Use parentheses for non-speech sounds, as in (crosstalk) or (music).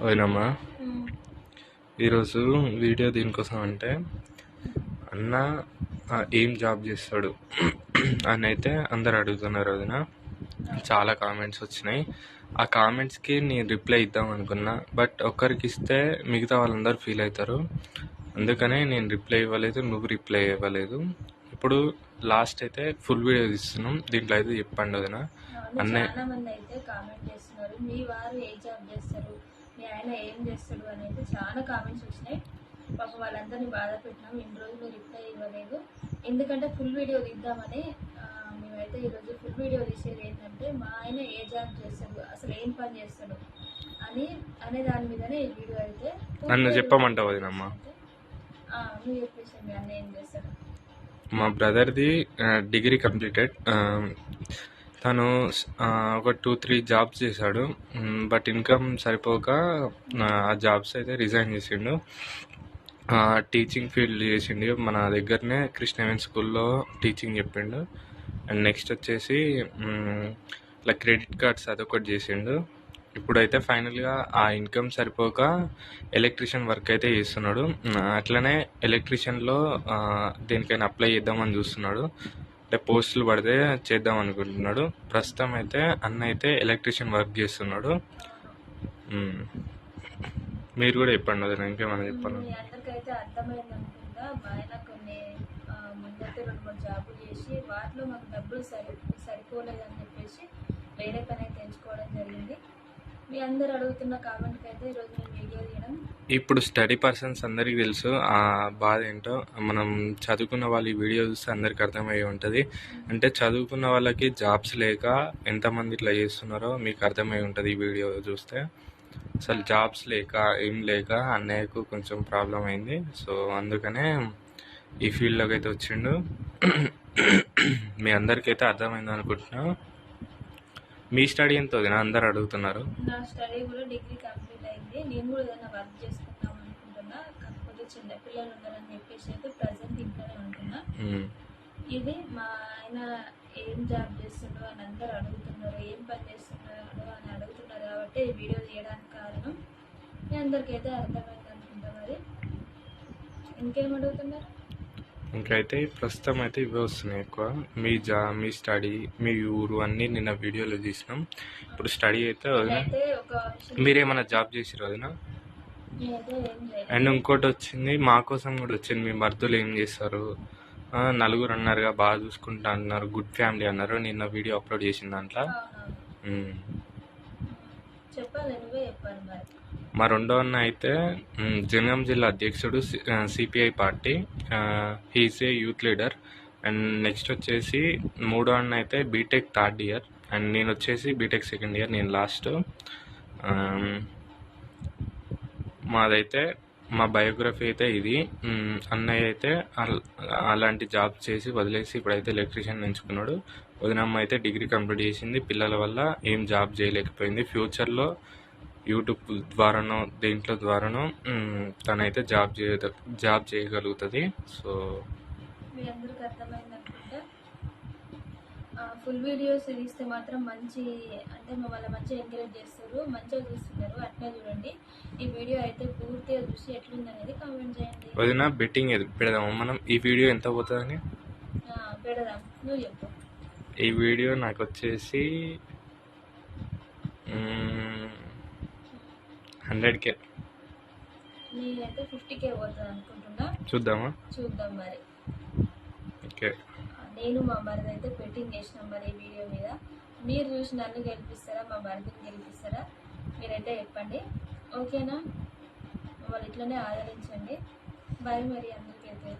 పోయినమ్మా ఈరోజు వీడియో దీనికోసం అంటే అన్న ఏం జాబ్ చేస్తాడు? (clears throat) అని అయితే అందరు అడుగుతున్నారు వదిన. చాలా కామెంట్స్ వచ్చినాయి. ఆ కామెంట్స్కి నేను రిప్లై ఇద్దాం అనుకున్నా. బట్ ఒక్కరికి ఇస్తే మిగతా వాళ్ళందరూ ఫీల్ అవుతారు. అందుకనే నేను రిప్లై ఇవ్వలేదు నువ్వు రిప్లై ఇవ్వలేదు. ఇప్పుడు లాస్ట్ అయితే ఫుల్ వీడియో తీస్తున్నాం. దీంట్లో అయితే చెప్పండి వదిన. అవును, మీ ఆయన ఏం చేస్తాడు అని అయితే చాలా కామెంట్స్ వచ్చినాయి. పాప వాళ్ళందరినీ బాధ పెట్టినాం. ఇన్ని రోజులు రిప్లై ఇవ్వలేదు. ఎందుకంటే ఫుల్ వీడియో తీద్దామని మేమైతే ఈరోజు ఫుల్ వీడియో తీసేది ఏంటంటే మా ఆయన ఏ జాబ్ చేస్తాడు అసలు ఏం పని చేస్తాడు అని అనే దాని మీదనే ఈ వీడియో అయితే నన్ను చెప్పమంటావు ఆ, నువ్వు చెప్పేసి అన్న ఏం చేస్తాడు? మా బ్రదర్ది డిగ్రీ కంప్లీటెడ్ తను ఒక టూ త్రీ జాబ్స్ చేశాడు. బట్ ఇన్కమ్ సరిపోక ఆ, జాబ్స్ అయితే రిజైన్ చేసిండు. టీచింగ్ ఫీల్డ్ చేసిండు. మన దగ్గరనే కృష్ణవేన్ స్కూల్లో టీచింగ్ చెప్పిండు. అండ్ నెక్స్ట్ వచ్చేసి ఇలా ఇట్లా క్రెడిట్ కార్డ్స్ అదొకటి చేసిండు. ఇప్పుడైతే ఫైనల్గా ఆ ఇన్కమ్ సరిపోక ఎలక్ట్రీషియన్ వర్క్ అయితే చేస్తున్నాడు. అట్లనే ఎలక్ట్రీషియన్లో దేనికైనా అప్లై చేద్దామని చూస్తున్నాడు. అంటే పోస్టులు పడితే చేద్దాం అనుకుంటున్నాడు. ప్రస్తుతం అయితే అన్న అయితే ఎలక్ట్రీషియన్ వర్క్ చేస్తున్నాడు. మీరు కూడా చెప్పండి అది ఇంకేమైనా చెప్పాలి? మీ అందరికైతే అర్థమైంది మా ఆయన కొన్ని ముందైతే రెండు మూడు జాబులు చేసి వాటిలో మాకు డబ్బులు సరి సరిపోలేదని చెప్పేసి వేరే పని అయితే ఎంచుకోవడం జరిగింది. మీ అందరు అడుగుతున్న కామెంట్కి అయితే ఈరోజు నేను ఇప్పుడు స్టడీ పర్సన్స్ అందరికీ తెలుసు ఆ బాధ ఏంటో. మనం చదువుకున్న వాళ్ళు ఈ వీడియో చూస్తే అందరికి అర్థమయ్యి ఉంటుంది. అంటే చదువుకున్న వాళ్ళకి జాబ్స్ లేక ఎంతమంది ఇట్లా చేస్తున్నారో మీకు అర్థమై ఉంటుంది ఈ వీడియో చూస్తే. అసలు జాబ్స్ లేక ఏం లేక అన్నయ్యకు కొంచెం ప్రాబ్లం అయింది. సో అందుకనే ఈ ఫీల్డ్లోకి అయితే వచ్చిండు. మీ అందరికైతే అర్థమైంది అనుకుంటున్నాను మీ స్టడీ ఎంత నా అందరు అడుగుతున్నారు. నా స్టడీ కూడా డిగ్రీ కంప్లీట్ అయింది నేను కూడా ఏదైనా వర్క్ చేసుకుందాం అనుకుంటున్నా కాకపోతే చిన్న పిల్లలు ఉన్నారని చెప్పేసి అయితే ప్రజెంట్ ఇంట్లోనే ఉంటున్నా. ఇది మా ఆయన ఏం జాబ్ చేస్తుండో అని అందరు అడుగుతున్నారు ఏం పని చేస్తున్నాడు అని అడుగుతున్నారు కాబట్టి ఈ వీడియో తీయడానికి కారణం మీ అందరికైతే అర్థమైంది అనుకుంటా మరి. ఇంకేం అడుగుతున్నారు? ఇంకైతే ప్రస్తుతం అయితే ఇవే వస్తున్నాయి ఎక్కువ. మీ జా మీ స్టడీ మీ ఊరు అన్నీ నిన్న వీడియోలో తీసినాం ఇప్పుడు స్టడీ అయితే వదిన అయితే ఒక విషయం మీరేమైనా జాబ్ చేసిరు వదిన? అండ్ ఇంకోటి వచ్చింది మా కోసం కూడా వచ్చింది మీ మర్దులు ఏం చేస్తారు? నలుగురు అన్నారుగా బాగా చూసుకుంటా అన్నారు గుడ్ ఫ్యామిలీ అన్నారు నిన్న వీడియో అప్లోడ్ చేసిన దాంట్లో. చెప్పాలి నువ్వే చెప్పాలి మరి. మా రెండో అన్న అయితే జనగాం జిల్లా అధ్యక్షుడు CPI party he's a youth leader. And next వచ్చేసి మూడో అన్న అయితే బీటెక్ థర్డ్ ఇయర్. అండ్ నేను వచ్చేసి బీటెక్ సెకండ్ ఇయర్ నేను లాస్ట్. మాదైతే మా బయోగ్రఫీ అయితే ఇది. అన్నయ్య అయితే అలాంటి జాబ్ చేసి వదిలేసి ఇప్పుడైతే ఎలక్ట్రీషియన్ ఎంచుకున్నాడు. వదినమ్మ అయితే డిగ్రీ కంప్లీట్ చేసింది. పిల్లల వల్ల ఏం జాబ్ చేయలేకపోయింది. ఫ్యూచర్లో యూట్యూబ్ ద్వారానో దేంట్లో ద్వారానో తనైతే జాబ్ చేయ జాబ్ చేయగలుగుతుంది. సో మీ అందరికి అర్థమైంది అనుకుంటా ఫుల్ వీడియోస్ తీస్తే మాత్రం మంచి అంటే మమ్మల్ని మంచిగా ఎంకరేజ్ చేస్తారు మంచిగా చూస్తున్నారు. అట్నే చూడండి. ఈ వీడియో అయితే పూర్తిగా చూసి ఎట్లుంది అనేది కామెంట్ చేయండి. వదిన బెట్టింగ్ పెడదాము? మనం ఈ వీడియో ఎంత పోతుందని? పెడదాం. నువ్వు చెప్పు. ఈ వీడియో నాకు వచ్చేసి హండ్రెడ్ కే నేనైతే ఫిఫ్టీ కే పోతుంది అనుకుంటున్నా చూద్దామా? చూద్దాం మరి. ఓకే. నేను మా మరిది అయితే బెట్టింగ్ చేసినాం మరి ఈ వీడియో మీద. మీరు చూసి నన్ను గెలిపిస్తారా? మా మరిదిని గెలిపిస్తారా? మీరైతే చెప్పండి. ఓకేనా? వాళ్ళు ఇట్లనే ఆదరించండి. బాయ్ మరి అందరికైతే.